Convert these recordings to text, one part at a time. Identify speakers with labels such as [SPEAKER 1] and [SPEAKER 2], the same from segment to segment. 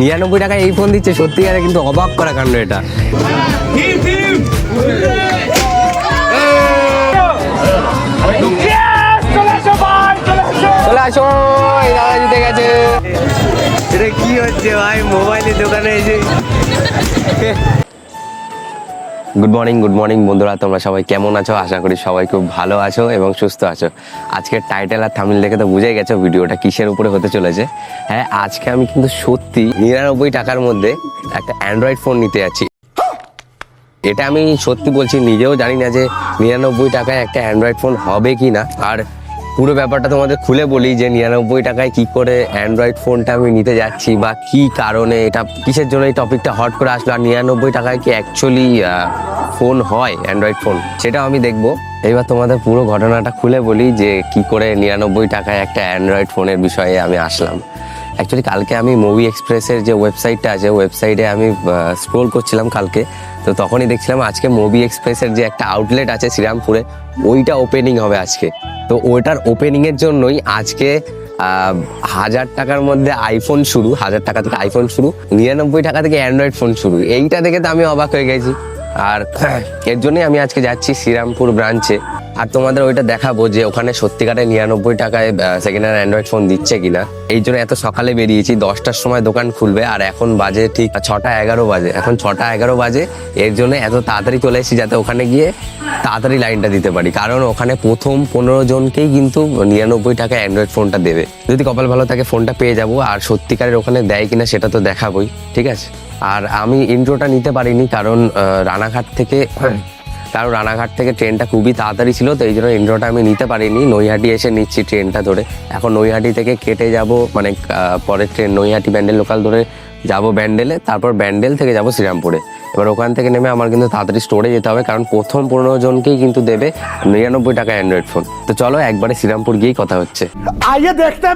[SPEAKER 1] নিরানব্বই টাকা এই ফোন দিচ্ছে সত্যিকারে কিন্তু অবাক করা কাণ্ড এটা। চলে আসো দাদা জিতে গেছে। এটা কি হচ্ছে ভাই? মোবাইলের দোকানে এসে গুড মর্নিং গুড মর্নিং বন্ধুরা, তোমরা সবাই কেমন আছো? আশা করি সবাই খুব ভালো আছো এবং সুস্থ আছো। আজকে টাইটেল আর থামিল দেখে তো বুঝেই গেছো ভিডিওটা কিসের উপরে হতে চলেছে। হ্যাঁ আজকে আমি কিন্তু সত্যি নিরানব্বই টাকার মধ্যে একটা অ্যান্ড্রয়েড ফোন নিতে যাচ্ছি। এটা আমি সত্যি বলছি, নিজেও জানি না যে নিরানব্বই টাকায় একটা অ্যান্ড্রয়েড ফোন হবে কি না আর পুরো ব্যাপারটা তোমাদের খুলে বলি যে নিরানব্বই টাকায় কি করে অ্যান্ড্রয়েড ফোনটা আমি নিতে যাচ্ছি বা কি কারণে এটা, কিসের জন্য এই টপিকটা হট করে আসলো? আর নিরানব্বই টাকায় কি অ্যাকচুয়ালি ফোন হয় অ্যান্ড্রয়েড ফোন সেটাও আমি দেখব। এবার তোমাদের পুরো ঘটনাটা খুলে বলি যে কি করে নিরানব্বই টাকায় একটা অ্যান্ড্রয়েড ফোনের বিষয়ে আমি আসলাম। অ্যাকচুয়ালি কালকে আমি মুভি এক্সপ্রেসের যে ওয়েবসাইটটা আছে ওয়েবসাইটে আমি স্ক্রোল করছিলাম কালকে। তো তখনই দেখছিলাম আজকে মুভি এক্সপ্রেসের যে একটা আউটলেট আছে শ্রীরামপুরে, ওইটা ওপেনিং হবে আজকে। তো ওইটার ওপেনিংয়ের জন্যই আজকে হাজার টাকার মধ্যে আইফোন শুরু, হাজার টাকা থেকে আইফোন শুরু, নিরানব্বই টাকা থেকে অ্যান্ড্রয়েড ফোন শুরু। এইটা দেখে তো আমি অবাক হয়ে গেছি। আর এর জন্যই আমি আজকে যাচ্ছি শ্রীরামপুর ব্রাঞ্চে আর তোমাদের ওইটা দেখাবো যে ওখানে সত্যিকারে নিরানব্বই টাকায় সেকেন্ড হ্যান্ড অ্যান্ড্রয়েড ফোন দিচ্ছে কিনা। এই জন্য এত সকালে বেরিয়েছি, দশটার সময় দোকান খুলবে, আর এখন বাজে ঠিক ছটা এগারো বাজে। এখন ছটা এগারো বাজে, এর জন্য এত তাড়াতাড়ি চলে এসেছি যাতে ওখানে গিয়ে তাড়াতাড়ি লাইনটা দিতে পারি। কারণ ওখানে প্রথম পনেরো জনকেই কিন্তু নিরানব্বই টাকা অ্যান্ড্রয়েড ফোনটা দেবে। যদি কপাল ভালো থাকে ফোনটা পেয়ে যাব, আর সত্যিকারের ওখানে দেয় কিনা সেটা তো দেখাবোই, ঠিক আছে? আর আমি ইন্ট্রোটা নিতে পারিনি, কারণ রানাঘাট থেকে কারণ রানাঘাট থেকে ট্রেনটা খুবই তাড়াতাড়ি ছিল, তো এই জন্য ইন্ট্রোটা আমি নিতে পারিনি। নৈহাটি এসে নিচ্ছি ট্রেনটা ধরে। এখন নৈহাটি থেকে কেটে যাব মানে পরের ট্রেন নৈহাটি ব্যান্ডেল লোকাল ধরে যাব ব্যান্ডেলে, তারপর ব্যান্ডেল থেকে যাব শ্রীরামপুরে। এবার ওখান থেকে নেমে আমার কিন্তু তাড়াতাড়ি স্টোরে যেতে হবে, কারণ প্রথম পনেরো জনকেই কিন্তু দেবে নিরানব্বই টাকা অ্যান্ড্রয়েড ফোন। তো চলো একবারে শ্রীরামপুর গিয়েই কথা হচ্ছে।
[SPEAKER 2] আইয়ে দেখতে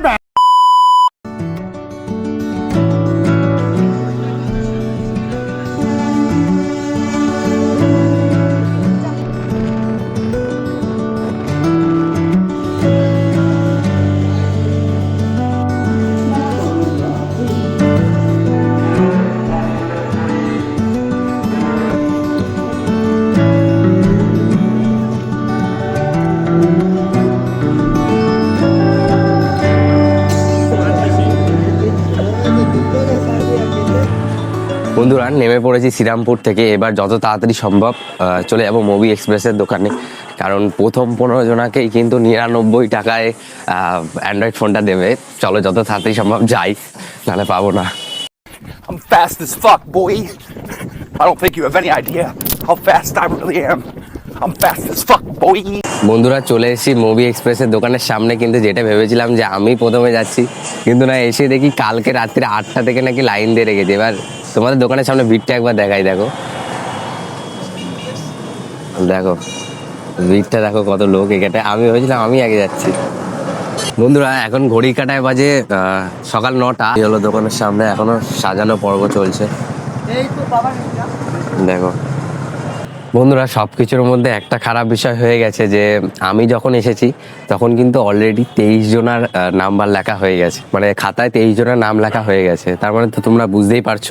[SPEAKER 1] বন্ধুরা নেমে পড়েছি শ্রীরামপুর থেকে এবার যত তাড়াতাড়ি সম্ভব চলে যাব মুভি এক্সপ্রেসের দোকানে কারণ প্রথম পনেরো জনাকেই কিন্তু নিরানব্বই টাকায় অ্যান্ড্রয়েড ফোনটা দেবে চলো যত তাড়াতাড়ি সম্ভব যাই নাহলে পাবো না
[SPEAKER 2] I'm fast as fuck, boy. I don't think you have any idea how fast I really am. I'm fast as fuck, boy.
[SPEAKER 1] বন্ধুরা চলে এসেছি মুভি এক্সপ্রেসের দোকানের সামনে কিন্তু যেটা ভেবেছিলাম যে আমি প্রথমে যাচ্ছি কিন্তু না এসে দেখি কালকে রাত্রে আটটা থেকে নাকি লাইন দিয়ে রেখেছে এবার তোমাদের দোকানের সামনে ভিড়টা একবার দেখাই দেখো। দেখো ভিড়টা দেখো কত লোক এখানে। আমি ভেবেছিলাম আমি আগে যাচ্ছি। বন্ধুরা এখন ঘড়ি কাটায় বাজে আহ, সকাল নটা। হলো দোকানের সামনে এখনও সাজানো পর্ব চলছে। দেখো। বন্ধুরা সব কিছুর মধ্যে একটা খারাপ বিষয় হয়ে গেছে যে, আমি যখন এসেছি, তখন কিন্তু অলরেডি তেইশ জনার নাম্বার লেখা হয়ে গেছে। মানে খাতায় তেইশ জনের নাম লেখা হয়ে গেছে। তার মানে তো তোমরা বুঝতেই পারছ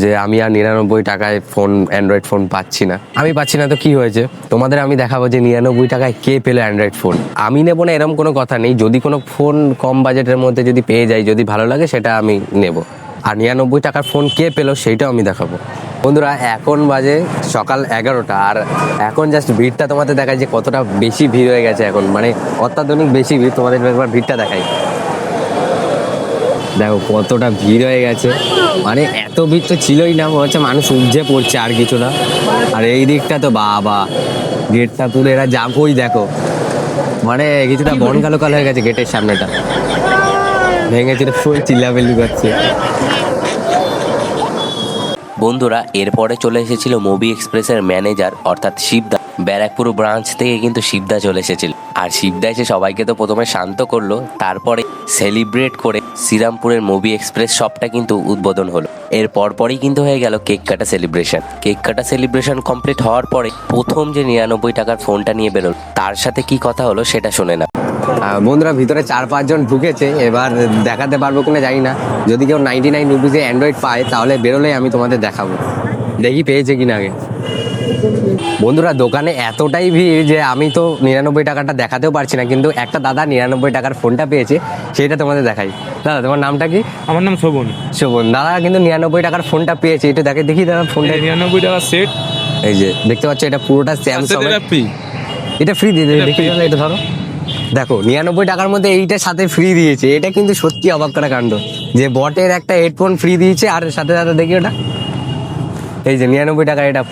[SPEAKER 1] যে, আমি আর নিরানব্বই টাকায় ফোন অ্যান্ড্রয়েড ফোন পাচ্ছি না। আমি পাচ্ছি না তো কি হয়েছে? তোমাদের আমি দেখাবো যে, নিরানব্বই টাকায় কে পেল অ্যান্ড্রয়েড ফোন আমি নেব না এরকম কোনো কথা নেই। যদি কোনো ফোন কম বাজেটের মধ্যে যদি পেয়ে যাই, যদি ভালো লাগে, সেটা আমি নেব। আর নিরানব্বই টাকার ফোন কে পেল সেইটাও আমি দেখাবো। বন্ধুরা, এখন বাজে সকাল এগারোটা, আর এখন জাস্ট ভিড়টা তোমাদের দেখায় যে কতটা বেশি ভিড় হয়ে গেছে এখন। মানে অত্যাধুনিক বেশি ভিড়, তোমাদের একবার ভিড়টা দেখাই। দেখো কতটা ভিড় হয়ে গেছে। মানে এত ভিড় তো ছিলই না হচ্ছে মানুষ উপজে পড়ছে আর কিছু না। আর এই দিকটা তো বাবা গেটটা তুলে এরা ওই দেখো। মানে কিছুটা বন কালো কালো হয়ে গেছে গেটের সামনেটা। ভেঙে চুরে ফুল চিল্লাবিল্লি করছে।
[SPEAKER 3] বন্ধুরা, এরপরে চলে এসেছিল মুভি এক্সপ্রেসের ম্যানেজার অর্থাৎ শিবদা। ব্যারাকপুর ব্রাঞ্চ থেকে কিন্তু শিবদা চলে এসেছিল। আর শিবদা এসে সবাইকে তো প্রথমে শান্ত করল, তারপরে সেলিব্রেট করে শ্রীরামপুরের মুভি এক্সপ্রেস শপটা কিন্তু উদ্বোধন হলো। এর পরপরই কিন্তু হয়ে গেল কেক কাটা সেলিব্রেশন কেক কাটা সেলিব্রেশন কমপ্লিট হওয়ার পরে প্রথম যে নিরানব্বই টাকার ফোনটা নিয়ে বেরোল, তার সাথে কি কথা হলো সেটা শুনে না
[SPEAKER 1] বন্ধুরা, ভিতরে চার পাঁচজন ঢুকেছে, এবার দেখাতে পারব কিনা জানি না। যদি কেউ নাইনটি নাইন রুপিসে অ্যান্ড্রয়েড পায়, তাহলে বেরোলেই আমি তোমাদের দেখাবো। দেখি পেয়েছে কিনা আগে। বন্ধুরা দোকানে এতটাই ভিড় যে আমি তো নিরানব্বই টাকাটা দেখাতেও পারছি না কিন্তু একটা দাদা নিরানব্বই টাকার ফোনটা পেয়েছে সেটা তোমাদের দেখাই। দাদা তোমার নামটা কি?
[SPEAKER 4] আমার নাম শোভন।
[SPEAKER 1] শোভন দাদা কিন্তু নিরানব্বই টাকার ফোনটা পেয়েছে এটা দেখে দেখি দাদা ফোনটা।
[SPEAKER 4] নিরানব্বই টাকা সেট
[SPEAKER 1] এই যে দেখতে পাচ্ছ এটা পুরোটা স্যামসাং
[SPEAKER 4] এটা ফ্রি
[SPEAKER 1] দিয়ে দেবে দেখি এটা ধরো। দেখো নিরানব্বই টাকার মধ্যে এইটার সাথে ফ্রি দিয়েছে এটা কিন্তু সত্যি অবাক করা কাণ্ড। যে বটের একটা হেডফোন ফ্রি দিয়েছে আর সাথে সাথে দেখি ওটা। এই যে নিরানব্বই টাকা এটা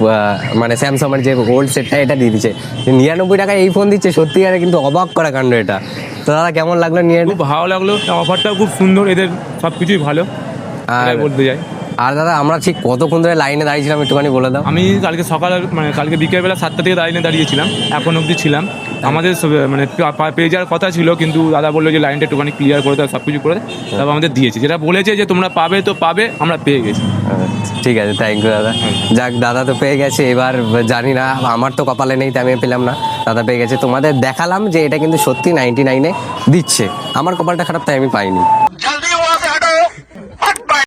[SPEAKER 1] মানে স্যামসাং এর যে গোল্ড সেটটা এটা দিয়ে দিচ্ছে। নিরানব্বই টাকায় এই ফোন দিচ্ছে সত্যি আর কিন্তু অবাক করা কাণ্ড এটা। তো দাদা কেমন লাগল নিয়ে
[SPEAKER 4] খুব ভালো লাগল অফারটাও খুব সুন্দর এদের সব কিছুই ভালো।
[SPEAKER 1] আর
[SPEAKER 4] বলতে যাই
[SPEAKER 1] আর দাদা আমরা ঠিক কতক্ষণ ধরে লাইনে দাঁড়িয়েছিলাম একটুখানি বলে দাও।
[SPEAKER 4] আমি কালকে সকাল মানে কালকে বিকেলবেলা সাতটা থেকে লাইনে দাঁড়িয়েছিলাম এখন অবধি ছিলাম। আমাদের মানে পেয়ে যাওয়ার কথা ছিল কিন্তু দাদা বলল যে লাইনটা একটুখানি ক্লিয়ার করে দেয় সব কিছু করে দেয়। তারপর আমাদের দিয়েছে। যেটা বলেছে যে তোমরা পাবে তো পাবে আমরা পেয়ে গেছি।
[SPEAKER 1] ঠিক আছে থ্যাংক ইউ দাদা। যাক দাদা তো পেয়ে গেছে এবার জানি না আমার তো কপালে নেই তাই আমি পেলাম না। দাদা পেয়ে গেছে। তোমাদের দেখালাম যে এটা কিন্তু সত্যি নাইনটি নাইনে দিচ্ছে। আমার কপালটা খারাপ তাই আমি পাইনি।